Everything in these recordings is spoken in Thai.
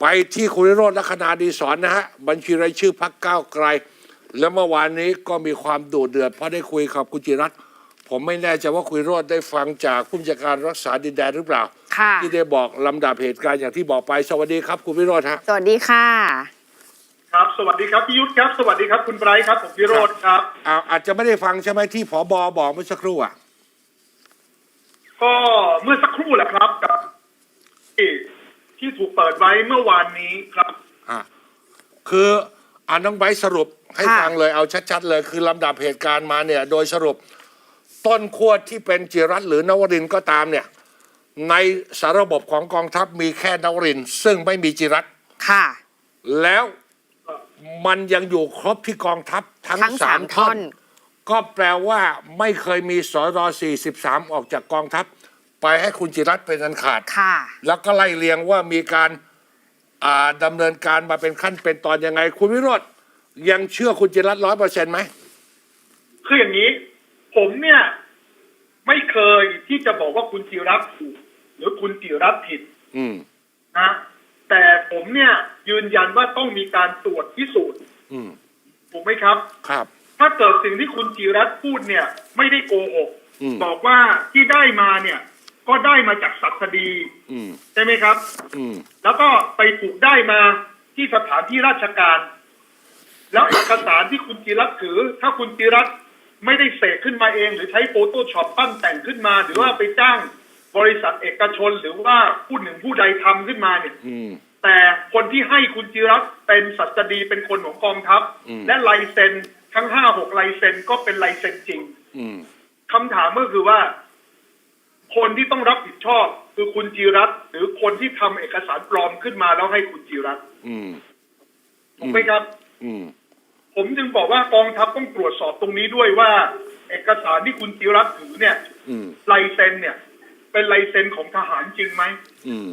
ไปที่คุณวิโรจน์ลัคนาดีสอนนะฮะบัญชีรายชื่อพักก้าวไกล แล้วเมื่อวานนี้ก็มีความดุเดือดเพราะได้คุยกับคุณจิรัตน์ผมไม่แน่ใจว่าคุณวิโรจน์ได้ฟังจากผู้บัญชาการรักษาดินแดนหรือเปล่า ค่ะ ที่ได้บอกลำดับเหตุการณ์อย่างที่บอกไปสวัสดีครับคุณวิโรจน์ฮะสวัสดีค่ะ ครับ สวัสดีครับพี่ยุทธครับ สวัสดีครับคุณไบรท์ครับ ผมพิโรธครับ อ้าวอาจจะไม่ได้ฟังใช่ไหมที่ผอบอบอกเมื่อสักครู่อะก็เมื่อสักครู่แหละครับกับที่ ที่ถูกเปิดไว้เมื่อวานนี้ครับ อะคืออ่านน้องไบร์ทสรุปให้ค่ะ ฟังเลยเอาชัดๆ เลยคือลำดับเหตุการณ์มาเนี่ย โดยสรุปต้นขั้วที่เป็นจิรัตน์หรือนวรินทร์ก็ตามเนี่ย ในสารระบบของกองทัพมีแค่นวรินทร์ซึ่งไม่มีจิรัตน์ค่ะ แล้วมันยังอยู่ครบที่กองทัพทั้งทั้งสาสามมท่ท่ออน น ก็แปลว่าไม่เคยมีสร43 ออกจากกองทัพ ไปให้คุณจิรัตน์เป็นอันขาด ค่ะ แล้วก็ไล่เรียงว่ามีการอ่าดำเนินการมาเป็นขั้นเป็นตอนยังไง คุณวิโรธยังเชื่อคุณจิรัตร้อยเปอร์เซ็นต์ไหมคืออย่างนี้ ผมเนี่ย ไม่เคยที่จะบอกว่าคุณจิรัตน์ถูกหรือคุณจิรัตน์ผิดอืม นะ แต่ผมเนี่ยยืนยันว่าต้องมีการตรวจพิสูจน์อืม ถูกไหมครับ ครับ ถ้าเกิดสิ่งที่คุณจิรัตน์พูดเนี่ย ไม่ได้โกหกอืม บอกว่าที่ได้มาเนี่ย ก็ได้มาจากสัตดีอืมใช่ไหมครับอืมแล้วก็ไปถูกได้มาที่สถานที่ราชการ แล้วเอกสารที่คุณจิรัตน์ถือ ถ้าคุณจิรัตน์ไม่ได้เสกขึ้นมาเอง หรือใช้โฟโต้ช็อปปั้นแต่งขึ้นมา หรือว่าไปจ้างบริษัทเอกชนหรือว่าผู้หนึ่งผู้ใดทำขึ้นมาเนี่ยอืมแต่คนที่ให้คุณจิรัตน์เป็นสัตดีเป็นคนของกองทัพอืมและลายเซ็นทั้งห้าหกลายเซ็นก็เป็นลายเซ็นจริงอืมคำถามก็คือว่า คนที่ต้องรับผิดชอบคือคุณจิรัตน์หรือคนที่ทำเอกสารปลอมขึ้นมาแล้วให้คุณจิรัตน์อืมถูกไหมครับ อืมผมจึงบอกว่ากองทัพต้องตรวจสอบตรงนี้ด้วยว่า เอกสารที่คุณจิรัตน์ถือเนี่ยอืมลายเซ็นเนี่ย เป็นลายเซ็นของทหารจริงไหมอืม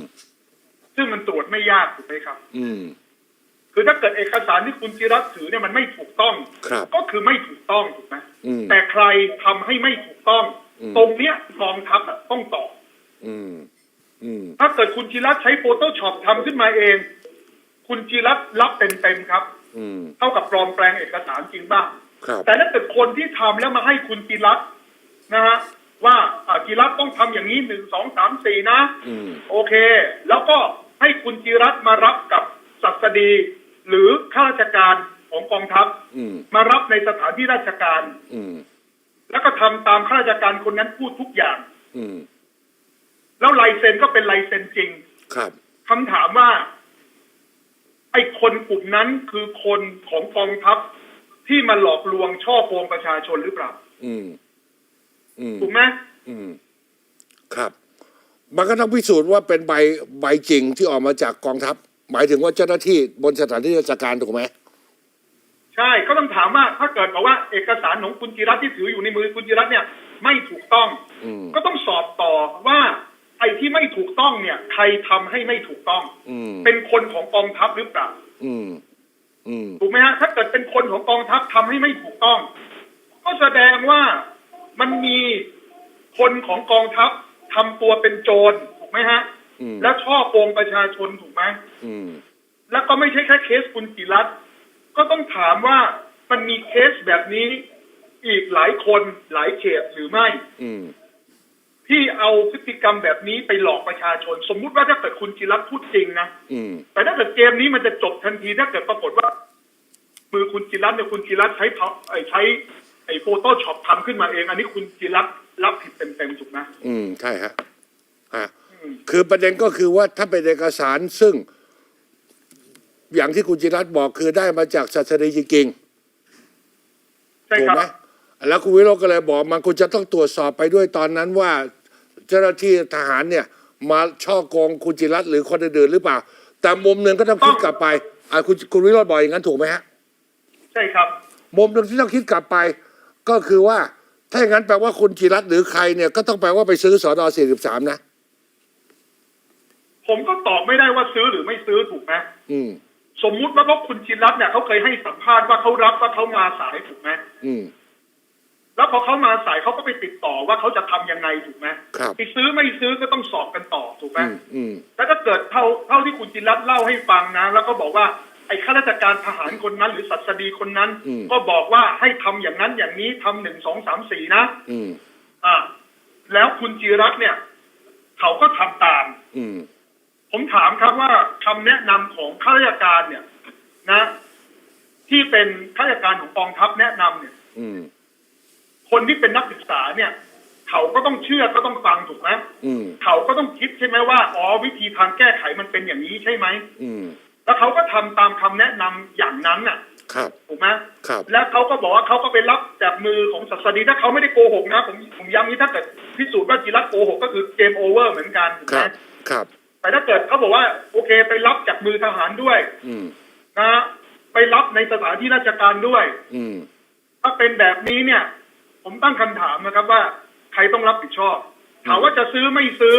ซึ่งมันตรวจไม่ยากถูกไหมครับ อืมคือถ้าเกิดเอกสารที่คุณจิรัตน์ถือเนี่ยมันไม่ถูกต้องครับก็คือไม่ถูกต้องถูกไหมอืมแต่ใครทำให้ไม่ถูกต้องอืม ตรงเนี้ยกองทัพอะต้องตอบอืมอืมถ้าเกิดคุณจิรัตน์ใช้โฟโต้ช็อปทำขึ้นมาเอง คุณจิรัตน์รับเต็มๆครับอืมเท่ากับปลอมแปลงเอกสารจริงบ้างครับแต่ถ้าเกิดคนที่ทำแล้วมาให้คุณจิรัตน์นะฮะว่าอ่าจิรัตน์ต้องทำอย่างนี้หนึ่งสองสามสี่นะอืมโอเค แล้วก็ให้คุณจิรัตน์มารับกับศัสดี หรือข้าราชการของกองทัพอืมมารับในสถานที่ราชการอืม แล้วก็ทำตามข้าราชการคนนั้นพูดทุกอย่าง อืม แล้วลายเซ็นก็เป็นลายเซ็นจริง ครับคำถามว่า ไอ้คนกลุ่มนั้นคือคนของกองทัพที่มาหลอกลวงช่อโกงประชาชนหรือเปล่า อืม อืมถูกไหมอืม ครับ มันก็ต้องพิสูจน์ว่าเป็นใบใบจริงที่ออกมาจากกองทัพ หมายถึงว่าเจ้าหน้าที่บนสถานที่ราชการถูกไหม ใช่ก็ต้องถามว่าถ้าเกิดบอกว่าเอกสารของคุณจิรัตน์ที่ถืออยู่ในมือคุณจิรัตน์เนี่ยไม่ถูกต้อง อืม ก็ต้องสอบต่อว่าไอ้ที่ไม่ถูกต้องเนี่ย ใครทำให้ไม่ถูกต้อง อืม เป็นคนของกองทัพหรือเปล่า อืม อืม ถูกไหมฮะถ้าเกิดเป็นคนของกองทัพทำให้ไม่ถูกต้อง ก็แสดงว่ามันมีคนของกองทัพทำตัวเป็นโจรถูกไหมฮะ อืม แล้วช่อโกงประชาชนถูกไหม อืม แล้วก็ไม่ใช่แค่เคสคุณจิรัตน์ ก็ต้องถามว่ามันมีเคสแบบนี้อีกหลายคนหลายเขตหรือไม่ อืม ที่เอาพฤติกรรมแบบนี้ไปหลอกประชาชน สมมุติว่าถ้าเกิดคุณจิรัตน์พูดจริงนะอืม แต่ถ้าเกิดเกมนี้มันจะจบทันทีถ้าเกิดปรากฏว่า มือคุณจิรัตน์เนี่ยคุณจิรัตน์ใช้พับไอ้ใช้ ไอ้โฟโต้ช็อปทำขึ้นมาเอง อันนี้คุณจิรัตน์รับผิดเต็มๆถูกไหม อืม ใช่ฮะฮะอืมคือประเด็นก็คือว่าถ้าเป็นเอกสารซึ่ง อย่างที่คุณจิรัตน์บอกคือได้มาจากศาสนาจริงใช่ๆถูกครับไหมแล้วคุณวิโรจน์ก็เลยบอกมันคุณจะต้องตรวจสอบไปด้วยตอนนั้นว่า เจ้าหน้าที่ทหารเนี่ย มาช่อโกงคุณจิรัตน์หรือคนอื่นๆหรือเปล่า แต่มุมหนึ่งก็ต้องคิดกลับไปอ่าคุณคุณวิโรจน์บอกอย่างนั้นถูกไหมฮะ ใช่ครับ มุมหนึ่งที่ต้องคิดกลับไป ก็คือว่า ถ้าอย่างนั้นแปลว่าคุณจิรัตน์หรือใครเนี่ยก็ต้องแปลว่าไปซื้อสอดอ43นะ ผมก็ตอบไม่ได้ว่าซื้อหรือไม่ซื้อถูกไหมอืม สมมุติว่าเพราะคุณจิรัตน์เนี่ยเขาเคยให้สัมภาษณ์ว่าเขารับว่าเขามาสายถูกไหมอืม แล้วพอเขามาสายเขาก็ไปติดต่อว่าเขาจะทำยังไงถูกไหมครับไปซื้อไม่ซื้อก็ต้องสอบกันต่อถูกไหมอืมอืม แล้วถ้าเกิดเท่าเท่าที่คุณจินรัตน์เล่าให้ฟังนะ แล้วก็บอกว่าไอ้ข้าราชการทหารคนนั้น หรือสัสดีคนนั้น อืม ก็บอกว่าให้ทำอย่างนั้นอย่างนี้ทำหนึ่งสองสามสี่นะ อืม อ่า แล้วคุณจิรัตน์เนี่ย เขาก็ทำตาม อืม ผมถามครับว่าคำแนะนำของข้าราชการเนี่ย นะ ที่เป็นข้าราชการของกองทัพแนะนำเนี่ย อืม คนที่เป็นนักศึกษาเนี่ย เขาก็ต้องเชื่อก็ต้องฟังถูกไหมอืมเขาก็ต้องคิดใช่ไหมว่าอ๋อวิธีทางแก้ไขมันเป็นอย่างนี้ใช่ไหมอืมแล้วเขาก็ทำตามคำแนะนำอย่างนั้นน่ะ ครับถูกไหมครับ แล้วเขาก็บอกว่าเขาก็ไปรับจากมือของศัสดีถ้าเขาไม่ได้โกหกนะผมผมย้ำนี้ถ้าเกิดพิสูจน์ว่าจิรัตน์โกหกก็คือเกมโอเวอร์เหมือนกันถูกคไหมรับ ครับ แต่ถ้าเกิดเขาบอกว่า โอเคไปรับจากมือทหารด้วย อืมนะไปรับในสถานที่ราชการด้วย อืมถ้าเป็นแบบนี้เนี่ย ผมตั้งคำถามนะครับว่า ใครต้องรับผิดชอบ ถามว่าจะซื้อไม่ซื้อ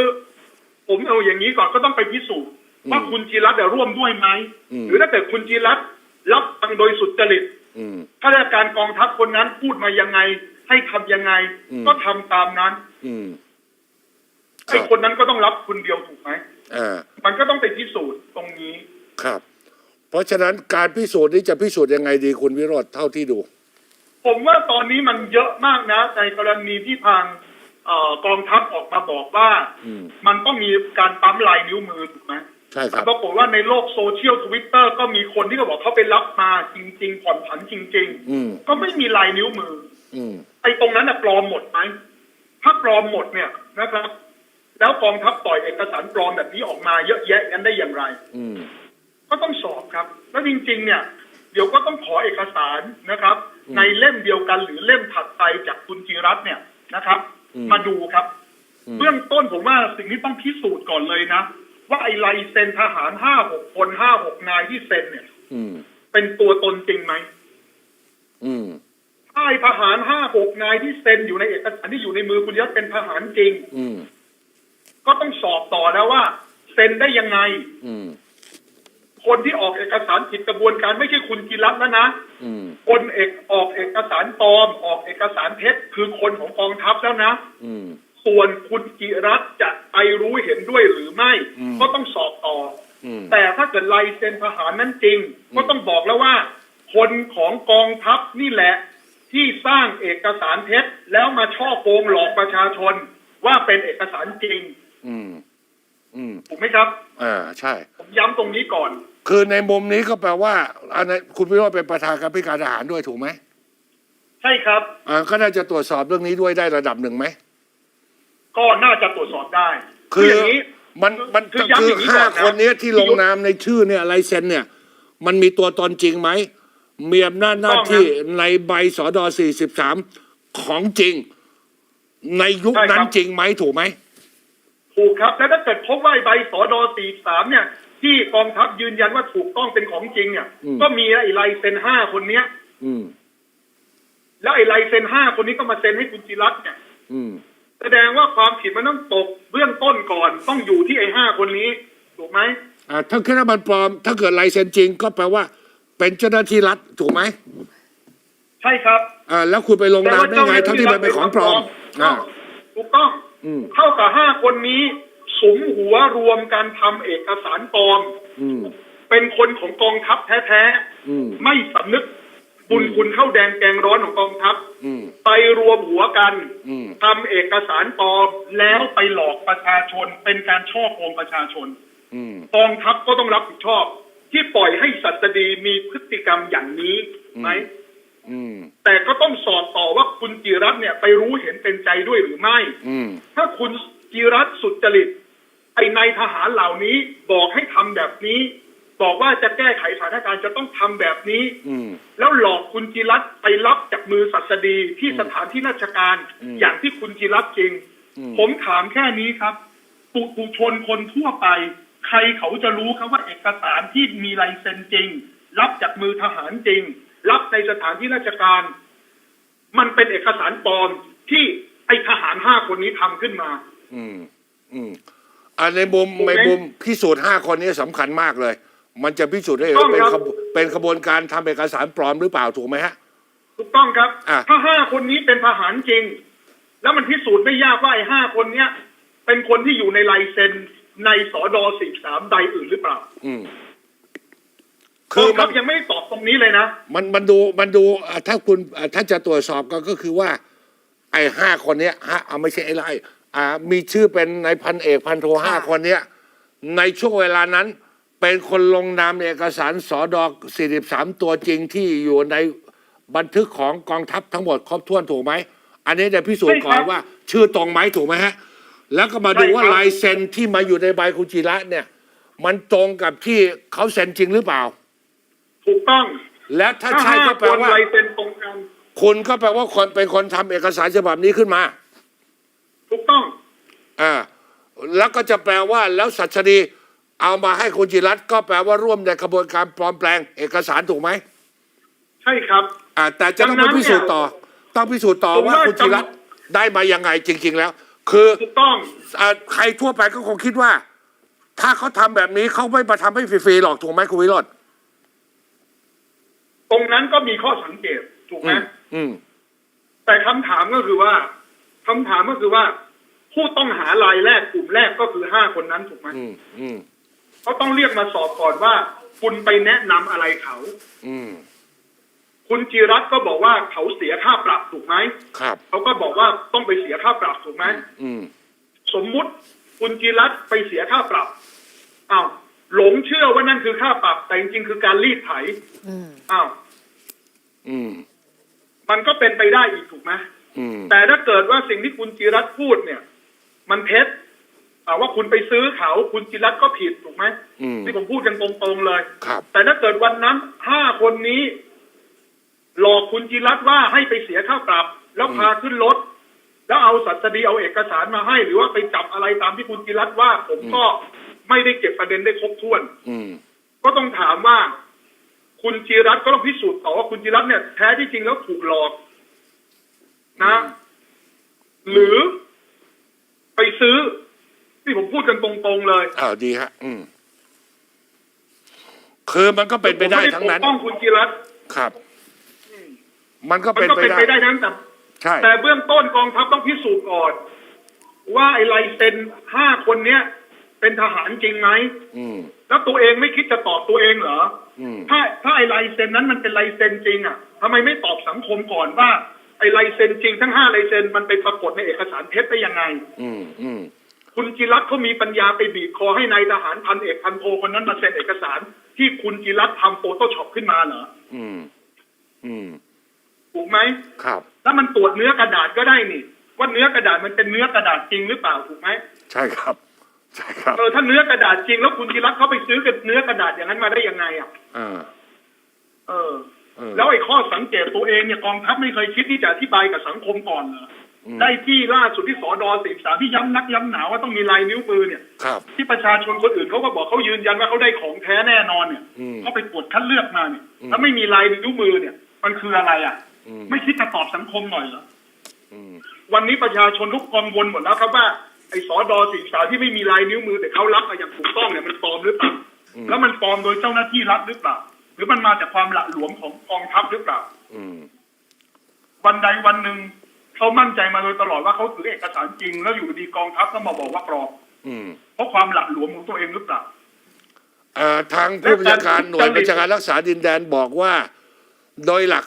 ผมเอาอย่างนี้ก่อนก็ต้องไปพิสูจน์ว่าคุณจิรัตน์เนี่ยร่วมด้วยไหมอืม หรือถ้าเกิดคุณจิรัตน์รับฟังโดยสุจริต อืม ข้าราชการกองทัพคนนั้นพูดมายังไง ให้ทำยังไง อืม ก็ทำตามนั้นอืม คไอ้รับ คนนั้นก็ต้องรับคนเดียวถูกไหมอ่า มันก็ต้องไปพิสูจน์ตรงนี้ครับ เพราะฉะนั้นการพิสูจน์นี้จะพิสูจน์ยังไงดีคุณวิโรธเท่าที่ดู ผมว่าตอนนี้มันเยอะมากนะ ในกรณีที่ทางเอ่อกองทัพออกมาบอกว่าอืมมันต้องมีการปั๊มลายนิ้วมือถูกไหมใช่ครับปรากฏว่าในโลกโซเชียลทวิตเตอร์ก็มีคนที่เขาบอกเขาไปรับมาจริง ๆ ผ่อนผันจริงอืมๆก็ไม่มีลายนิ้วมือ อืมไอ้ตรงนั้นน่ะปลอมหมดไหมถ้าปลอมหมดเนี่ยนะครับ แล้วกองทัพปล่อยเอกสารปลอมแบบนี้ออกมาเยอะแยะกันได้อย่างไร อืม ก็ต้องสอบครับ แล้วจริง ๆ เนี่ย เดี๋ยวก็ต้องขอเอกสารนะครับ อืมในเล่มเดียวกันหรือเล่มถัดไปจากคุณจิรัตน์เนี่ยนะครับ อืม มาดูครับ อืม เบื้องต้นผมว่าสิ่งที่ต้องพิสูจน์ก่อนเลยนะ ว่าไอ้ลายเซ็นทหารห้าหกคนห้าหกนายที่เซ็นเนี่ย อืม เป็นตัวตนจริงไหมอืม ถ้าไอ้ทหารห้าหกนายที่เซ็นอยู่ในเอกสารที่อยู่ในมือคุณจิรัตน์เป็นทหารจริง อืม ก็ต้องสอบต่อแล้วว่า เซ็นได้ยังไง อืม คนที่ออกเอกสารผิดกระบวนการไม่ใช่คุณจิรัตน์แล้วนะอืม คนเอกออกเอกสารปลอม ออกเอกสารเท็จคือคนของกองทัพแล้วนะ อืม ส่วนคุณจิรัตน์จะไปรู้เห็นด้วยหรือไม่ อืม ก็ต้องสอบต่ออืมแต่ถ้าเกิดลายเซ็นทหารนั้นจริงก็ต้องบอกแล้วว่า คนของกองทัพนี่แหละ ที่สร้างเอกสารเท็จแล้วมาช่อโกงหลอกประชาชนว่าเป็นเอกสารจริง อืม อืม ถูกไหมครับอ่าใช่ ผมย้ำตรงนี้ก่อน คือในมุมนี้ก็แปลว่าอันนั้นคุณวิโรจน์เป็นประธานการพิการทหารด้วยถูกไหมใช่ครับอ่าก็น่าจะตรวจสอบเรื่องนี้ด้วยได้ระดับหนึ่งไหม ก็น่าจะตรวจสอบได้คืออย่างนี้ มันมันคือย้ำคืออย่างนี้ห้าก่อนนะ คนเนี้ยที่ลงนามในชื่อเนี่ยลายเซ็นเนี่ย มันมีตัวตนจริงไหมมีอำนาจหน้าที่ในใบสอดอ43 ของจริง ในยุคนั้นจริงไหมถูกไหม ถูกครับแล้วถ้าเกิดพบว่าไอ้ใบสอดอ43เนี่ย ที่กองทัพยืนยันว่าถูกต้องเป็นของจริงเนี่ยอืม ก็มีไอ้ลายเซ็นห้าคนเนี้ย อืม แล้วไอ้ลายเซ็นห้าคนนี้ก็มาเซ็นให้คุณจิรัตน์เนี่ย อืม แสดงว่าความผิดมันต้องตกเบื้องต้นก่อนต้องอยู่ที่ไอ้ห้าคนนี้ถูกไหมอ่าถ้าคิดว่ามันปลอม ถ้าเกิดลายเซ็นจริงก็แปลว่า เป็นเจ้าหน้าที่รัฐถูกไหมใช่ครับ อ่าแล้วคุณไปลงนามได้ไงทั้งที่มันเป็นของปลอมอ่าถูกต้องอืม เท่ากับห้าคนนี้สุมหัวรวมกันทำเอกสารปลอมอืมเป็นคนของกองทัพแท้อืมๆไม่สำนึกบุญคุณเข้าแดงแกงร้อนของกองทัพอืมไปรวมหัวกันอืมทำเอกสารปลอมแล้วไปหลอกประชาชน เป็นการช่อโกงประชาชนอืมกองทัพก็ต้องรับผิดชอบ ที่ปล่อยให้สัตดีมีพฤติกรรมอย่างนี้ไหม อืม แต่ก็ต้องสอบต่อว่าคุณจิรัตน์เนี่ย ไปรู้เห็นเป็นใจด้วยหรือไม่ อืม ถ้าคุณจิรัตน์สุจริตไอในายทหารเหล่านี้บอกให้ทำแบบนี้ บอกว่าจะแก้ไขสถานการณ์จะต้องทำแบบนี้ อืม แล้วหลอกคุณจิรัตน์ไปรับจากมือสัสดีที่สถานที่ราชการ อืมอย่างที่คุณจิรัตน์จริง อืม ผมถามแค่นี้ครับปุถุชนคนทั่วไป ใครเขาจะรู้ครับว่าเอกสารที่มีลายเซ็นจริง รับจากมือทหารจริง รับในสถานที่ราชการ มันเป็นเอกสารปลอมที่ไอทหารห้าคนนี้ทำขึ้นมา อืม อืมอ่าในมุมถูกไหมในมุมพิสูจน์ห้าคนนี้สำคัญมากเลย มันจะพิสูจน์ได้ถูกต้องเป็นครัขบบเป็นขบวนการทำเอกสารปลอมหรือเปล่าถูกไหมฮะถูกต้องครับอะถ้าห้าคนนี้เป็นทหารจริง แล้วมันพิสูจน์ไม่ยากว่าไอ้ห้าคนเนี้ย เป็นคนที่อยู่ในลายเซ็นในสอดอสี่สามใดอื่นหรือเปล่า อืม คืคืออคมัรันบยังไม่ได้ตอบตรงนี้เลยนะ มันมันดูมันดูอะถ้าคุณอะถ้าจะตรวจสอบก็ก็คือว่า ไอ้ห้าคนเนี้ยฮะเอาไม่ใช่ไอ้ไล่อ่ามีชื่อเป็นนายพันเอกพันโทห้าค่ะคนเนี้ยในช่วงเวลานั้น เป็นคนลงนามเอกสารสอดอก43 ตัวจริงที่อยู่ในบันทึกของกองทัพทั้งหมดครบถ้วนถูกไหม อันนี้จะพิสูจน์ก่อนใช่ครับว่า ชื่อตรงไหมถูกไหมฮะ แล้วก็มาดูใช่ครับว่าลายเซ็นที่มาอยู่ในใบคุณจิระเนี่ย มันตรงกับที่เขาเซ็นจริงหรือเปล่า ถูกต้องและถ้าถ้าใช่ห้าก็คแปลนว่าลายเซ็นตรงกันคุณก็แปลว่าคนเป็นคนทำเอกสารฉบับนี้ขึ้นมา ถูกต้อง อ่า แล้วก็จะแปลว่าแล้วสัชดีเอามาให้คุณจิรัตน์ก็แปลว่าร่วมในกระบวนการปลอมแปลง เอกสารถูกไหม ใช่ครับ อ่า แต่จะต้องดัไปงนั้นพิสูจน์ต่อ ต้องพิสูจน์ต่อผมว่าว่าคุณจิรัตน์ได้มายังไงจริง ๆ แล้ว คือถูกต้องอ่าใครทั่วไปก็คงคิดว่า ถ้าเขาทำแบบนี้เขาไม่มาทำให้ฟรีๆหรอกถูกไหมคุณวิโรจน์ ตรงนั้นก็มีข้อสังเกตถูกไหมอืมอืมแต่คำถามก็คือว่าคำถามก็คือว่า ผู้ต้องหารายแรกกลุ่มแรกก็คือห้าคนนั้นถูกไหมอืมอืมเขาต้องเรียกมาสอบก่อนว่า คุณไปแนะนำอะไรเขา อืมคุณจิรัตน์ก็บอกว่าเขาเสียค่าปรับถูกไหมครับเขาก็บอกว่าต้องไปเสียค่าปรับถูกไหมอืม สมมุติคุณจิรัตน์ไปเสียค่าปรับอ้าว หลงเชื่อว่านั่นคือค่าปรับ แต่จริงๆคือการรีดไถอืมอ้าวอืม มันก็เป็นไปได้อีกถูกไหมอืมแต่ถ้าเกิดว่าสิ่งที่คุณจิรัตน์พูดเนี่ย มันเท็จอ่าว่าคุณไปซื้อเขาคุณจิรัตน์ก็ผิดถูกไหมอืมที่ผมพูดกันตรงๆเลยครับ แต่ถ้าเกิดวันนั้นห้าคนนี้ หลอกคุณจิรัตน์ว่าให้ไปเสียค่าปรับ แล้วพาขึ้นรถแล้วเอาสัตดีเอาเอกสารมาให้ หรือว่าไปจับอะไรตามที่คุณจิรัตน์ว่า ผมก็ ไม่ได้เก็บประเด็นได้ครบถ้วน อืม ก็ต้องถามว่าคุณจิรัตน์ก็ต้องพิสูจน์ต่อว่าคุณจิรัตน์เนี่ยแท้ที่จริงแล้วถูกหลอกนะ หรือไปซื้อ ที่ผมพูดกันตรงๆเลยอ้าวดีฮะ อืม คือมันก็เป็นไปได้ทั้งนั้น ผมม่ปกป้องคุณจิรัตน์ครับ มันก็มันเป็นก็ไปเป็นได้ ไปได้ทั้งแต่ ใช่ แต่เบื้องต้นกองทัพต้องพิสูจน์ก่อน ว่าไอ้ลายเซ็นห้าคนเนี้ย เป็นทหารจริงไหมอืม แล้วตัวเองไม่คิดจะตอบตัวเองเหรออืม ถ้าถ้าไอ้ลายเซ็นนั้นมันเป็นลายเซ็นจริงอะทำไมไม่ตอบสังคมก่อนว่า ไอ้ลายเซ็นจริงทั้งห้าลายเซ็นมันไปปรากฏในเอกสารเท็จได้ยังไง อืม อืม คุณจิรัตน์เขามีปัญญาไปบีบคอให้นายทหารพันเอกพันโทคนนั้นมาเซ็นเอกสาร ที่คุณจิรัตน์ทำโฟโต้ช็อปขึ้นมาเหรออืม อืม ถูกไหม ครับ แล้วมันตรวจเนื้อกระดาษก็ได้นี่ ว่าเนื้อกระดาษมันเป็นเนื้อกระดาษจริงหรือเปล่าถูกไหม ใช่ครับ ใช่ครับเออถ้าเนื้อกระดาษจริงแล้วคุณจิรัตน์เขาไปซื้อกับเนื้อกระดาษอย่างนั้นมาได้ยังไงอะอ่าเออ เออแล้วไอ้ข้อสังเกตตัวเองเนี่ยกองทัพไม่เคยคิดที่จะอธิบายกับสังคมก่อนเหรออได้ที่ล่าสุดที่สอดอสิบสามที่ย้ำนักย้ำหนาว่าต้องมีลายนิ้วมือเนี่ย ครับ ที่ประชาชนคนอื่นเขาก็บอกเขายืนยันว่าเขาได้ของแท้แน่นอนเนี่ยอืมเขาไปตรวจคัดเลือกมาเนี่ยอืม แล้วไม่มีลายนิ้วมือเนี่ย มันคืออะไรอะ อืมไม่คิดจะตอบสังคมหน่อยเหรอ อืม วันนี้ประชาชนทุกกังวลหมดแล้วครับว่า ไอ้สอดอสิบสามที่ไม่มีลายนิ้วมือแต่เขารับมาอย่างถูกต้องเนี่ยมันปลอมหรือเปล่าอืมแล้วมันปลอมโดยเจ้าหน้าที่รัฐหรือเปล่า หรือมันมาจากความหละหลวมของกองทัพหรือเปล่าอืมวันใดวันหนึ่งเขามั่นใจมาโดยตลอดว่าเขาถือเอกสารจริง แล้วอยู่ดีกองทัพก็มาบอกว่าปลอมอืมเพราะความหละหลวมของตัวเองหรือเปล่าเอ่อทางผู้บัญชาการหน่วยบัญชาการรักษาดินแดนบอกว่า โดยหลัก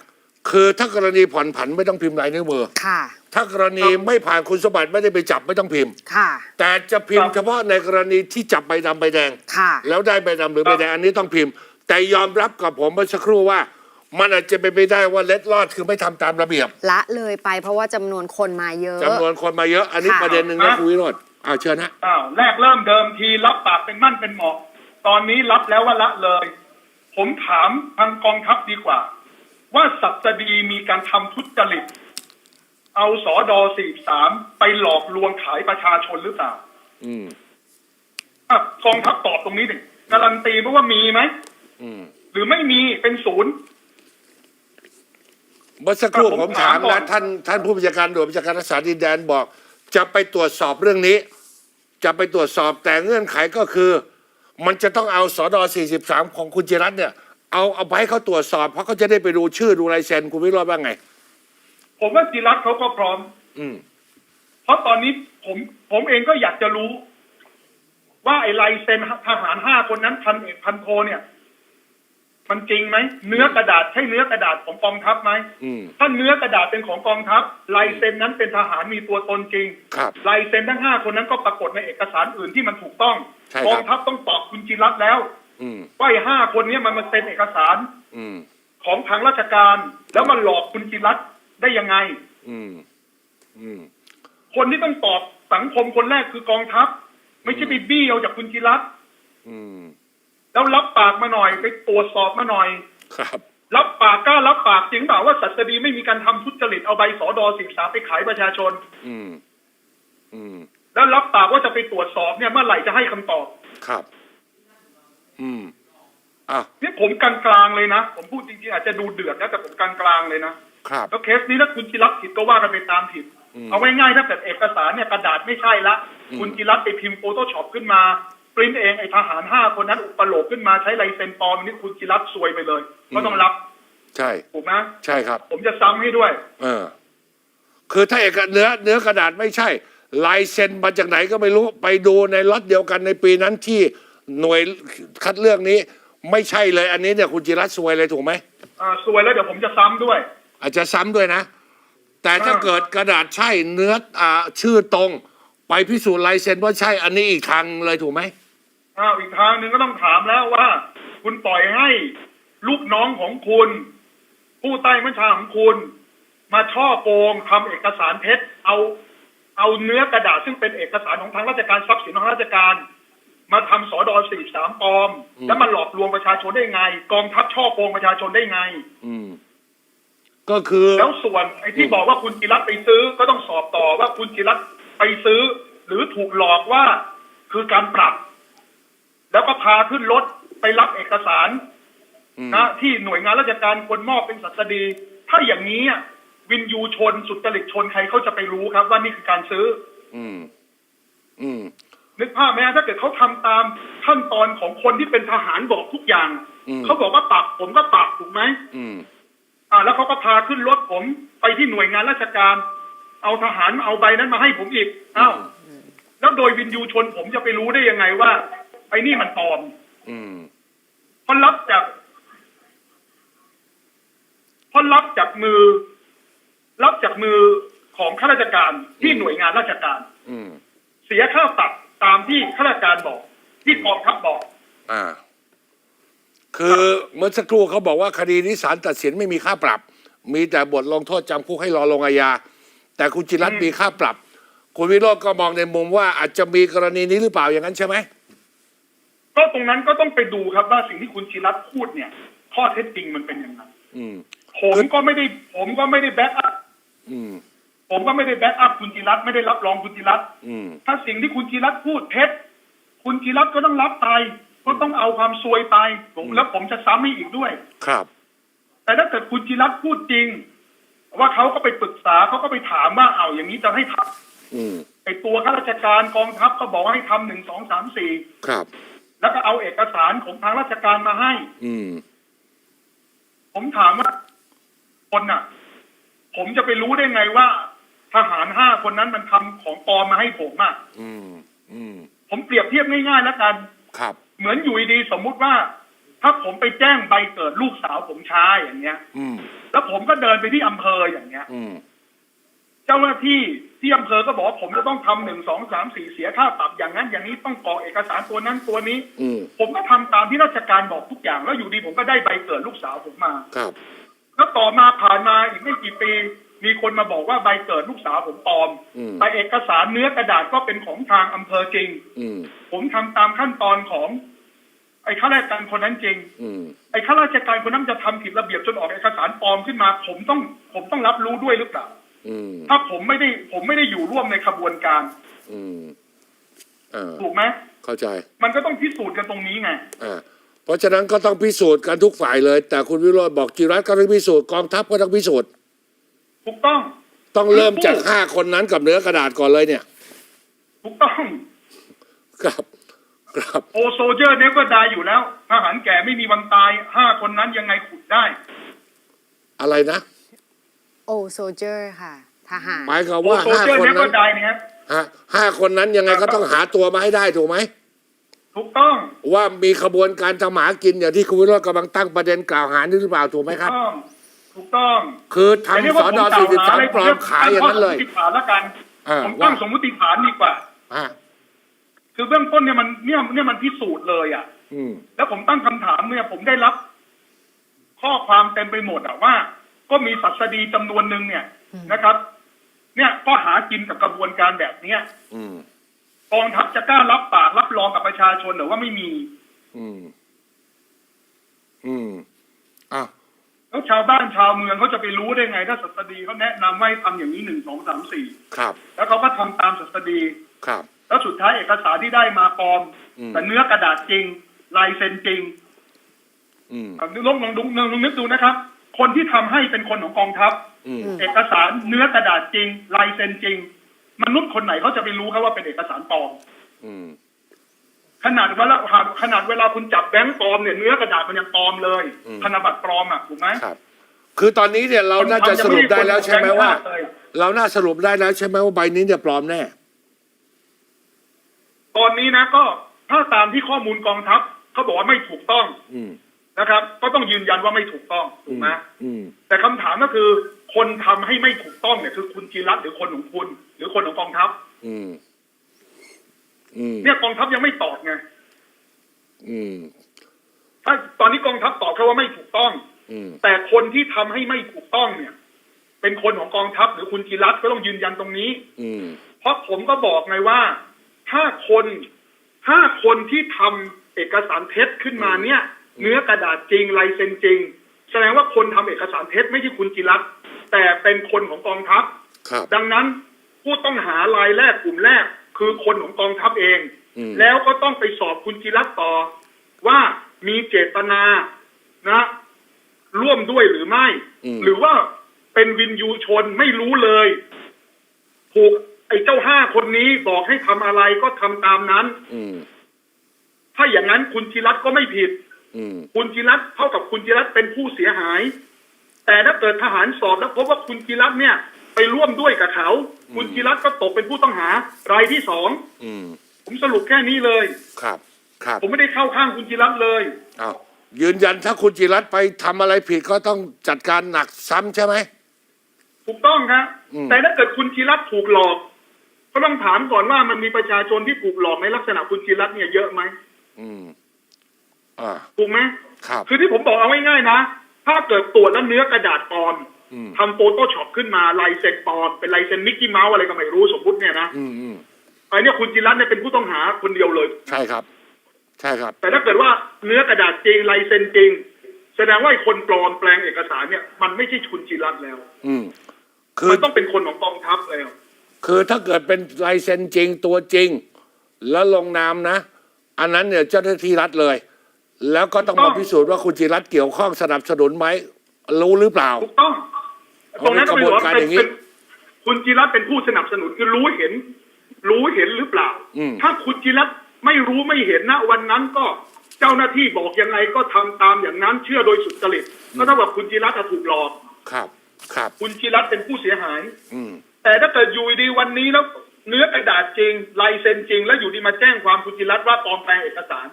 คือถ้ากรณีผ่อนผันไม่ต้องพิมพ์ลายนิ้วมือค่ะ ถ้ากรณีไม่ผ่านคุณสมบัติไม่ได้ไปจับไม่ต้องพิมพ์ ค่ะ แต่จะพิมครัพ์บเฉพาะในกรณีที่จับใบดำใบแดง ค่ะ แล้วได้ใบดำหรือใบแดงอันนี้ต้องพิมพ์ แต่ยอมรับกับผมเมื่อสักครู่ว่า มันอาจจะเป็นไปได้ว่าเล็ดลอดคือไม่ทำตามระเบียบละเลยไปเพราะว่าจำนวนคนมาเยอะ จำนวนคนมาเยอะ อันนี้ค่ะ ประเด็นหนึ่งนะคุณวิโรจน์อ้าวเชิญนะอ้าวแรกเริ่มเดิมทีรับปากเป็นมั่นเป็นเหมาะ ตอนนี้รับแล้วว่าละเลย ผมถามทางกองทัพดีกว่า ว่าสัตดีมีการทำทุจริต เอาสอดอสี่สามไปหลอกลวงขายประชาชนหรือเปล่าอืมอะกองทัพตอบตรงนี้หนึ่งการันตีเพราะว่ามีไหมอืมหรือไม่มีเป็นศูนย์ เมื่อสักครู่ผมผมถามถามก่อนะน ท่านท่านผู้บัญชาการหน่วยบัญชาการรักษาดินแดนบอก จะไปตรวจสอบเรื่องนี้ จะไปตรวจสอบแต่เงื่อนไขก็คือ มันจะต้องเอาสอดอ43 ของคุณจิรัตน์เนี่ย เอาเอาไปให้เขาตรวจสอบเพราะเขาจะได้ไปดูชื่อดูลายเซ็นคุณวิโรจน์ว่าไง ผมว่าจิรัตน์เขาก็พร้อม อืม เพราะตอนนี้ผมผมเองก็อยากจะรู้ ว่าไอ้ลายเซ็นทหารห้าคนนั้นพันเอกพันโทเนี่ย มันจริงไหมเนื้อกระดาษใช่เนื้อกระดาษของกองทัพไหมอืม ถ้าเนื้อกระดาษเป็นของกองทัพลายเซ็นนั้นเป็นทหารมีตัวตนจริงครับลายเซ็นทั้งห้าคนนั้นก็ปรากฏในเอกสารอื่นที่มันถูกต้องใช่ครับ กองทัพต้องตอบคุณจิรัตน์แล้ว อืม ว่าไอ้ห้าคนเนี้มันมาเซ็นเอกสาร อืม ของทางราชการ แล้วมันหลอกคุณจิรัตน์ ได้ยังไง อืม อืม คนที่ต้องตอบสังคมคนแรกคือกองทัพ ไม่ใช่ไปบี้เอาจากคุณจิรัตน์อืม แล้วรับปากมาหน่อยไปตรวจสอบมาหน่อย ครับ รับปากกล้ารับปากจริงเปล่าว่าสัตดีไม่มีการทำทุจริตเอาใบสอดอสิบสามไปขายประชาชน อืม อืม แล้วรับปากว่าจะไปตรวจสอบเนี่ยเมื่อไหร่จะให้คำตอบ ครับ อืมอะเนี่ยผมกลางๆเลยนะ ผมพูดจริงๆอาจจะดูเดือดนะแต่ผมกลางๆเลยนะ ครับ แล้วเคสนี้ถ้าคุณจิรัตน์ผิดก็ว่ากันไปตามผิดอืมเอาง่ายๆถ้าเกิดเอกสารเนี่ยกระดาษไม่ใช่ละอืมคุณจิรัตน์ไปพิมพ์โฟโต้ช็อปขึ้นมาปริ้นเองไอ้ทหารห้าคนนั้นอุปโลกขึ้นมาใช้ลายเซ็นปลอมนี่คุณจิรัตน์ซวยไปเลย ก็ต้องรับ ใช่ถูกไหมใช่ครับ ผมจะซ้ำให้ด้วย เออ คือถ้าเอกเนื้อเนื้อกระดาษไม่ใช่ลายเซ็นมาจากไหนก็ไม่รู้ไปดูในล็อตเดียวกันในปีนั้นที่หน่วยคัดเลือกนี้ ไม่ใช่เลยอันนี้เนี่ยคุณจิรัตน์ซวยเลยถูกไหมอ่าซวยแล้วเดี๋ยวผมจะซ้ำด้วย อาจจะซ้ำด้วยนะ แต่ถ้าอ่าเกิดกระดาษใช่เนื้ออ่าชื่อตรง ไปพิสูจน์ลายเซ็นว่าใช่อันนี้อีกทางเลยถูกไหมอ้าวอีกทางหนึ่งก็ต้องถามแล้วว่า คุณปล่อยให้ลูกน้องของคุณ ผู้ใต้บัญชาของคุณ มาช่อโกงทำเอกสารเท็จเอา เอาเนื้อกระดาษซึ่งเป็นเอกสารของทางราชการทรัพย์สินของราชการ มาทำสอดอสี่สามปลอมอืมแล้วมาหลอกลวงประชาชนได้ไง กองทัพช่อโกงประชาชนได้ไง อืม ก็คือ แล้วส่วนไอ้ที่บอกว่าคุณจิรัตน์ไปซื้อก็ต้องสอบต่อว่าคุณจิรัตน์ไปซื้อ หรือถูกหลอกว่าคือการปรับ แล้วก็พาขึ้นรถไปรับเอกสารอืม นะที่หน่วยงานราชการคนมอบเป็นสัตดี ถ้าอย่างนี้อะวินยูชนสุจริตชนใครเขาจะไปรู้ครับ ว่านี่คือการซื้อ อืม อืม นึกภาพไหมฮะถ้าเกิดเขาทำตามขั้นตอนของคนที่เป็นทหารบอกทุกอย่าง อืม เขาบอกว่าปรับผมก็ปรับถูกไหม อืม อ่าแล้วเขาก็พาขึ้นรถผมไปที่หน่วยงานราชการ เอาทหารเอาใบนั้นมาให้ผมอีกอ้าวแล้วโดยวินยูชนผมจะไปรู้ได้ยังไงว่า ไอ้นี่มันปลอม อืมเพราะรับจากเพราะรับจากมือ รับจากมือของข้าราชการที่หน่วยงานราชการ อืม เสียค่าปรับตามที่ข้าราชการบอก ที่กองทัพบอก อ่า คือเมื่อสักครู่เขาบอกว่าคดีนี้ศาลตัดสินไม่มีค่าปรับ มีแต่บทลงโทษจำคุกให้รอลงอาญาแต่คุณจิรัตน์อืมมีค่าปรับ คุณวิโรจน์ก็มองในมุมว่าอาจจะมีกรณีนี้หรือเปล่าอย่างนั้นใช่ไหมก็ตรงนั้นก็ต้องไปดูครับว่าสิ่งที่คุณชิรัตน์พูดเนี่ยข้อเท็จจริงมันเป็นยังไงอืม ผมก็ไม่ได้ ผมก็ไม่ได้แบ็กอัพอืม ผมก็ไม่ได้แบ็กอัพคุณจิรัตน์ไม่ได้รับรองคุณจิรัตน์อืม ถ้าสิ่งที่คุณจิรัตน์พูดเท็จคุณจิรัตน์ก็ต้องรับไป ก็ต้องเอาความซวยไปผมอืมแล้วผมจะซ้ำให้อีกด้วย ครับ แต่ถ้าเกิดคุณจิรัตน์พูดจริง ว่าเขาก็ไปปรึกษาเขาก็ไปถามว่าเอาอย่างนี้จะให้ทอืมำไอตัวข้าราชการกองทัพก็บอกว่าให้ทำหนึ่งสองสามสี่ครับ แล้วก็เอาเอกสารของทางราชการมาให้ อืมผมถามว่าคนน่ะ ผมจะไปรู้ได้ไงว่า ทหารห้าคนนั้นมันทำของปลอมมาให้ผมอะอืม อืม ผมเปรียบเทียบง่ายๆแล้วกัน ครับ เหมือนอยู่ดีๆสมมุติว่า ถ้าผมไปแจ้งใบเกิดลูกสาวผมช้าอย่างเงี้ย อืม แล้วผมก็เดินไปที่อำเภออย่างเงี้ย อืม เจ้าหน้าที่ที่อำเภอก็บอกว่าผมจะต้องทำหนึ่งสองสามสี่เสียค่าปรับอย่างนั้น อย่างนี้ต้องกรอกเอกสารตัวนั้นตัวนี้ อืม ผมก็ทำตามที่ราชการบอกทุกอย่าง แล้วอยู่ดีผมก็ได้ใบเกิดลูกสาวผมมา ครับ แล้วต่อมาผ่านมาอีกไม่กี่ปี มีคนมาบอกว่าใบเกิดลูกสาวผมปลอมอืม แต่เอกสารเนื้อกระดาษก็เป็นของทางอำเภอจริง อืม ผมทำตามขั้นตอนของ ไอ้ข้าราชการคนนั้นจริงอืมไอ้ข้าราชการคนนั้นจะทำผิดระเบียบจนออกเอกสารปลอมขึ้นมา ผมต้องผมต้องรับรู้ด้วยหรือเปล่าอืมถ้าผมไม่ได้ผมไม่ได้อยู่ร่วมในขบวนการ อืมเออถูกไหมเข้าใจ มันก็ต้องพิสูจน์กันตรงนี้ไงอ่าเพราะฉะนั้นก็ต้องพิสูจน์กันทุกฝ่ายเลย แต่คุณวิโรจน์บอกจิรัตน์ก็ต้องพิสูจน์กองทัพก็ต้องพิสูจน์ถูกต้อง ต้องเริ่มจากห้าคนนั้นกับเนื้อกระดาษก่อนเลยเนี่ย ถูกต้องครับ ครับโอโซเจอร์เนก็ได้อยู่แล้วทหารแก่ไม่มีวันตายห้าคนนั้นยังไงขุดได้ อะไรนะ โอโซเจอร์ค่ะ ทหารหมายความโอว่าโซห้าเจอร์คนเนก็นั้นได้เนี่ยฮะห้าคนนั้นยังไงก็ต้องหาตัวมาให้ได้ถูกไหม ถูกต้องว่ามีขบวนการทำหมากินอย่างที่คุณวิโรจน์กำลังตั้งประเด็นกล่าวหานี่หรือเปล่าถูกไหมถูครับกต้องถูกต้องคือแต่ทำนี่สว่าอผมนอกล่าวสี่สิบหสามอะไรปลอมขายอย่างนั้นเลย ผมตั้งสมมติฐานแล้วกัน อ่าผมตั้งว่า สมมติฐานดีกว่าอ่า คือเบื้องต้นเนี่ยมันเนี่ยเนี่ยมันพิสูจน์เลยอะ อืม แล้วผมตั้งคำถามเนี่ย ผมได้รับ ข้อความเต็มไปหมดอะว่า ก็มีศัสดีจำนวนหนึ่งเนี่ยนะครับ เนี่ยก็หากินกับกระบวนการแบบเนี้ยอืม กองทัพจะกล้ารับปากรับรองกับประชาชนหรือว่าไม่มี อืม อืมอะแล้วชาวบ้านชาวเมืองเขาจะไปรู้ได้ไง ถ้าศัสดีเขาแนะนำว่าให้ทำอย่างนี้หนึ่งสองสามสี่ครับ แล้วเขาก็ทำตามศัสดี ครับ แล้วสุดท้ายเอกสารที่ได้มาปลอมอืมแต่เนื้อกระดาษจริง ลายเซ็นจริงอืมอะลองลองดูลองนึกดูนะครับ คนที่ทำให้เป็นคนของกองทัพอืมเอกสารเนื้อกระดาษจริง ลายเซ็นจริง มนุษย์คนไหนเขาจะไปรู้ครับว่าเป็นเอกสารปลอมอืมขนาดเวลาขนาดเวลาคุณจับแบงก์ปลอมเนี่ยเนื้อกระดาษมันยังปลอมเลยอืมธนบัตรปลอมอะถูกไหมครับคือตอนนี้เนี่ยเราน่าจะสรุปได้แล้วใช่ไหมว่า เราน่าสรุปได้แล้วใช่ไหมว่าใบนี้เนี่ยปลอมแน่ ตอนนี้นะก็ถ้าตามที่ข้อมูลกองทัพเขาบอกว่าไม่ถูกต้องอืม นะครับ ก็ต้องยืนยันว่าไม่ถูกต้องถูกไหมอืม แต่คำถามก็คือ คนทำให้ไม่ถูกต้องเนี่ยคือคุณจีรัตน์หรือคนของคุณ หรือคนของกองทัพ อืม อืม เนี่ยกองทัพยังไม่ตอบไงอืม ถ้าตอนนี้กองทัพตอบแค่ว่าไม่ถูกต้อง อืม แต่คนที่ทำให้ไม่ถูกต้องเนี่ย เป็นคนของกองทัพหรือคุณจีรัตน์ก็ต้องยืนยันตรงนี้ อืม เพราะผมก็บอกไงว่า ถ้าคนถ้าคนที่ทำเอกสารเท็จขึ้นมาเนี่ย เนื้อกระดาษจริงลายเซ็นจริง แสดงว่าคนทำเอกสารเท็จไม่ใช่คุณจิรัตน์แต่เป็นคนของกองทัพครับดังนั้นผู้ต้องหารายแรกกลุ่มแรก คือคนของกองทัพเองอืมแล้วก็ต้องไปสอบคุณจิรัตน์ต่อ ว่ามีเจตนานะ ร่วมด้วยหรือไม่อืมหรือว่าเป็นวินยูชนไม่รู้เลย ถูก ไอ้เจ้าห้าคนนี้บอกให้ทำอะไรก็ทำตามนั้น อืมถ้าอย่างนั้นคุณจิรัตน์ก็ไม่ผิดอืมคุณจิรัตน์เท่ากับคุณจิรัตน์เป็นผู้เสียหาย แต่ถ้าเกิดทหารสอบแล้วพบว่าคุณจิรัตน์เนี่ย ไปร่วมด้วยกับเขา คุณจิรัตน์ก็ตกเป็นผู้ต้องหารายที่สองอืมผมสรุปแค่นี้เลยครับ ครับ ผมไม่ได้เข้าข้างคุณจิรัตน์เลยอ้าวยืนยันถ้าคุณจิรัตน์ไปทำอะไรผิดก็ต้องจัดการหนักซ้ำใช่ไหมถูกต้องครับอืมแต่ถ้าเกิดคุณจิรัตน์ถูกหลอก ก็ต้องถามก่อนว่ามันมีประชาชนที่ถูกหลอกในลักษณะคุณจิรัตน์เนี่ยเยอะไหมอืมอ่าถูกไหมครับ คือที่ผมบอกเอาง่ายๆนะ ถ้าเกิดตรวจแล้วเนื้อกระดาษปลอมอืมทำโฟโต้ช็อปขึ้นมาลายเซ็นปลอมเป็นลายเซ็นมิกกี้เมาส์อะไรก็ไม่รู้สมมติเนี่ยนะอืมอืมไอ้เนี่ยคุณจิรัตน์เนี่ยเป็นผู้ต้องหาคนเดียวเลย ใช่ครับ ใช่ครับ แต่ถ้าเกิดว่าเนื้อกระดาษจริงลายเซ็นจริง แสดงว่าไอ้คนปลอมแปลงเอกสารเนี่ย มันไม่ใช่คุณจิรัตน์แล้ว อืมคือมันต้องเป็นคนของกองทัพแล้ว คือถ้าเกิดเป็นลายเซ็นจริงตัวจริง แล้วลงนามนะ อันนั้นเนี่ยเจ้าหน้าที่รัฐเลย แล้วก็ต้องมาพิสูจน์ว่าคุณจิรัตน์เกี่ยวข้องสนับสนุนไหมรู้หรือเปล่าถูกต้องตรงนั้นก็เอาไม่เป็นรู้กระบวนการว่าเป็อนย่างนี้เป็นคุณจิรัตน์เป็นผู้สนับสนุนคือรู้เห็น รู้เห็นหรือเปล่าอืมถ้าคุณจิรัตน์ไม่รู้ไม่เห็นนะวันนั้นก็เจ้าหน้าที่บอกยังไงก็ทำตามอย่างนั้นเชื่อโดยสุจริตก็เท่ากับคุณจิรัตน์อะถูกหลอกครับ ครับ คุณจิรัตน์เป็นผู้เสียหาย อืม แต่ถ้าเกิดอยู่ดีวันนี้แล้วเนื้อกระดาษจริงลายเซ็นจริง แล้วอยู่ดีมาแจ้งความคุณจิรัตน์ว่าปลอมแปลงเอกสาร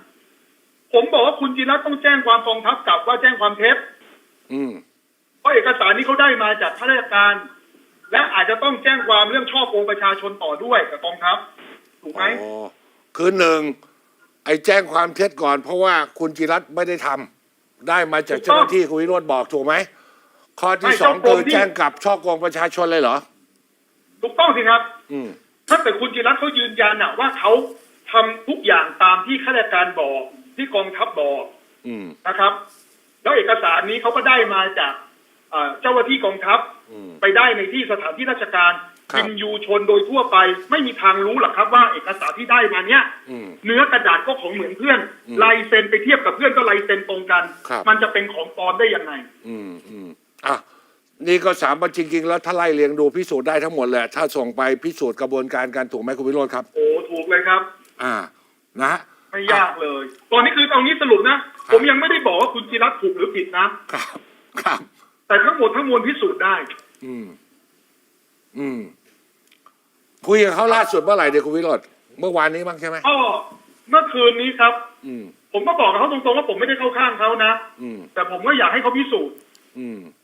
ผมบอกว่าคุณจิรัตน์ต้องแจ้งความกองทัพกลับว่าแจ้งความเท็จอืมเพราะเอกสารนี้เขาได้มาจากข้าราชการ และอาจจะต้องแจ้งความเรื่องช่อโกงประชาชนต่อด้วยกับกองทัพถูกไหมอ๋อคือหนึ่งไอ้แจ้งความเท็จก่อน เพราะว่าคุณจิรัตน์ไม่ได้ทำได้มาจากเจ้าหน้าที่คุณวิโรจน์บอกถูกไหมข้อที่สองคือแจ้งกลับช่อโกงประชาชนเลยเหรอ ถูกต้องสิครับ อืม ถ้าเกิดคุณจิรัตน์เขายืนยันนะว่าเขาทำทุกอย่างตามที่ข้าราชการบอกที่กองทัพบอกอืม นะครับ แล้วเอกสารนี้เขาก็ได้มาจากเอ่อเจ้าหน้าที่กองทัพอืม ไปได้ในที่สถานที่ราชการครับวินยูชนโดยทั่วไป ไม่มีทางรู้หรอกครับว่าเอกสารที่ได้มาเนี้ย อืม เนื้อกระดาษก็ของเหมือนเพื่อนอืมลายเซ็นไปเทียบกับเพื่อนก็ลายเซ็นตรงกัน ครับ มันจะเป็นของปลอมได้ยังไง อืมอืมอะ นี่ก็สามปัจจริง ๆ แล้วถ้าไล่เรียงดูพิสูจน์ได้ทั้งหมดแหละ ถ้าส่งไปพิสูจน์กระบวนการการถูกไหมคุณวิโรจน์ครับ โอ้ถูกเลยครับ อ่า นะฮะ ไม่ยากเลย ตอนนี้คือเอางี้สรุปนะผมยังไม่ได้บอกว่าคุณจิรัตน์ถูกหรือผิดนะ ครับ ครับ แต่ทั้งหมดทั้งมวลพิสูจน์ได้ อืม อืม คุยกับเขาล่าสุดเมื่อไหร่เดี๋ยวคุณวิโรธเมื่อวานนี้บ้างใช่ไหมก็เมื่อคืนนี้ครับ อืม ผมก็บอกกับเขาตรงๆว่าผมไม่ได้เข้าข้างเขานะ อืม แต่ผมก็อยากให้เขาพิสูจน์ อืมอืม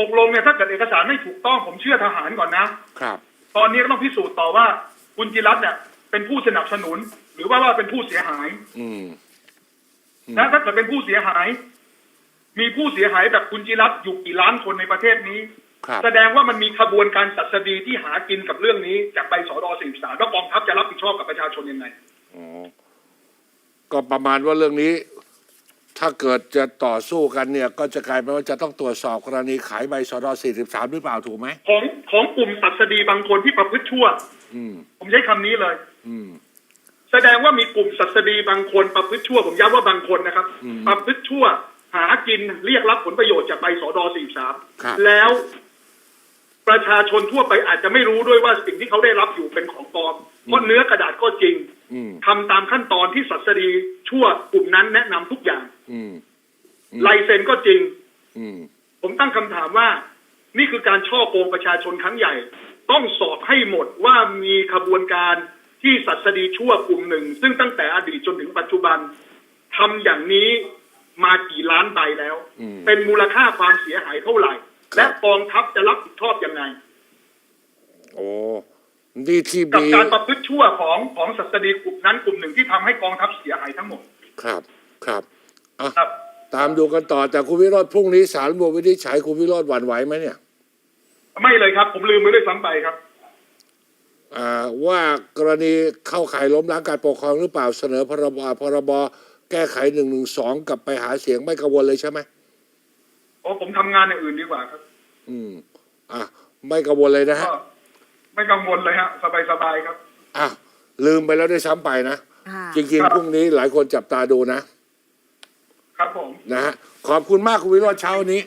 ตกลงเนี่ยถ้าเกิดเอกสารไม่ถูกต้องผมเชื่อทหารก่อนนะครับ ตอนนี้ก็ต้องพิสูจน์ต่อว่าคุณจิรัตน์เนี่ยเป็นผู้สนับสนุน หรือว่าว่าเป็นผู้เสียหายอืมอืมนะถ้าเกิดเป็นผู้เสียหาย มีผู้เสียหายแบบคุณจิรัตน์อยู่กี่ล้านคนในประเทศนี้ครับแสดงว่ามันมีขบวนการสัสดีที่หากินกับเรื่องนี้จากใบสอดอ43แล้วกองทัพจะรับผิดชอบกับประชาชนยังไงอ๋อก็ประมาณว่าเรื่องนี้ ถ้าเกิดจะต่อสู้กันเนี่ย ก็จะกลายเป็นว่าจะต้องตรวจสอบกรณีขายใบสอดอ43 หรือเปล่าถูกไหมของของกลุ่มสัสดีบางคนที่ประพฤติชั่ว อืม ผมใช้คำนี้เลย อืม แสดงว่ามีกลุ่มสัสดีบางคนประพฤติชั่ว ผมย้ำว่าบางคนนะครับ อืมประพฤติชั่ว หากินเรียกรับผลประโยชน์จากใบสอดอครับ 43 แล้ว ประชาชนทั่วไปอาจจะไม่รู้ด้วยว่าสิ่งที่เขาได้รับอยู่เป็นของปลอมเพราะเนื้อกระดาษก็จริงอืม ทำตามขั้นตอนที่สัสดีชั่วกลุ่มนั้นแนะนำทุกอย่าง อืมอืมลายเซ็นก็จริง อืมผมตั้งคำถามว่า นี่คือการช่อโกงประชาชนครั้งใหญ่ ต้องสอบให้หมดว่ามีขบวนการที่สัสดีชั่วกลุ่มหนึ่ง ซึ่งตั้งแต่อดีตจนถึงปัจจุบันทำอย่างนี้มากี่ล้านใบแล้วอืมเป็นมูลค่าความเสียหายเท่าไหร่ และกองทัพจะรับผิดชอบยังไง โอ้ นี่ที่กับมีการประพฤติชั่วของของสัสดีกลุ่มนั้นกลุ่มหนึ่งที่ทำให้กองทัพเสียหายทั้งหมดครับครับอะครับ ตามดูกันต่อแต่คุณวิโรธพรุ่งนี้ศาลบววินิจฉัยคุณวิโรธหวั่นไหวไหมเนี่ยไม่เลยครับ ผมลืมไปด้วยซ้ำไปครับ อ่าว่ากรณีเข้าข่ายล้มล้างการปกครองหรือเปล่าเสนอพรบพรบแก้ไขหนึ่งหนึ่งสองกลับไปหาเสียงไม่กังวลเลยใช่ไหมโอ้ผมทำงานอย่างอื่นดีกว่าครับอืมอะไม่กังวลเลยนะฮะ ก็ ไม่กังวลเลยฮะ สบายๆครับ อะลืมไปแล้วด้วยซ้ำไปนะ ค่ะ จริงครับๆพรุ่งนี้หลายคนจับตาดูนะ ครับผม นะฮะ ขอบคุณมากคุณวิโรธเช้านี้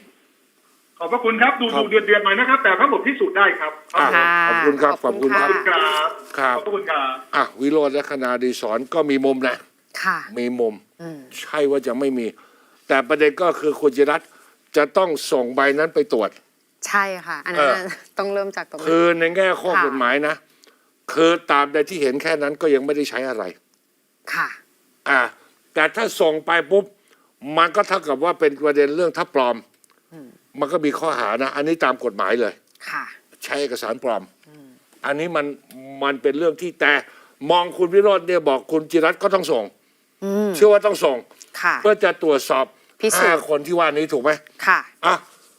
ขอบพระคุณครับ ดูครับดูเดือดเดือดๆหน่อยนะครับ แต่ทั้งหมดพิสูจน์ได้ครับอะค่ะ ขอบคุณครับ ขอบคุณขอบรับคุณครับครับ ขอบพระคุณครับ อะวิโรธและคณาดีสอนก็มีมุมนะ ค่ะ มีมุม อืม ใช่ว่าจะไม่มี แต่ประเด็นก็คือคุณจิรัตน์จะต้องส่งใบนั้นไปตรวจ ใช่ค่ะ อันนั้นน่ะต้องเริ่มจากตรงนั้คืนอในแง่ข้อค่ะกฎหมายนะ คือตามใดที่เห็นแค่นั้นก็ยังไม่ได้ใช้อะไร ค่ะ อ่า แต่ถ้าส่งไปปุ๊บ มันก็เท่ากับว่าเป็นประเด็นเรื่องถ้าปลอม มันก็มีข้อหานะ อันนี้ตามกฎหมายเลย ค่ะ ใช้เอกสารปลอม อันนี้มันมันเป็นเรื่องที่แต่มองคุณวิโรจน์เนี่ยบอกคุณจิรัตน์ก็ต้องส่งอืมเชื่อว่าต้องส่ง ค่ะ เพื่อจะตรวจสอบพิสูจน์ ห้าคนที่ว่านี้ถูกไหมค่ะ อะ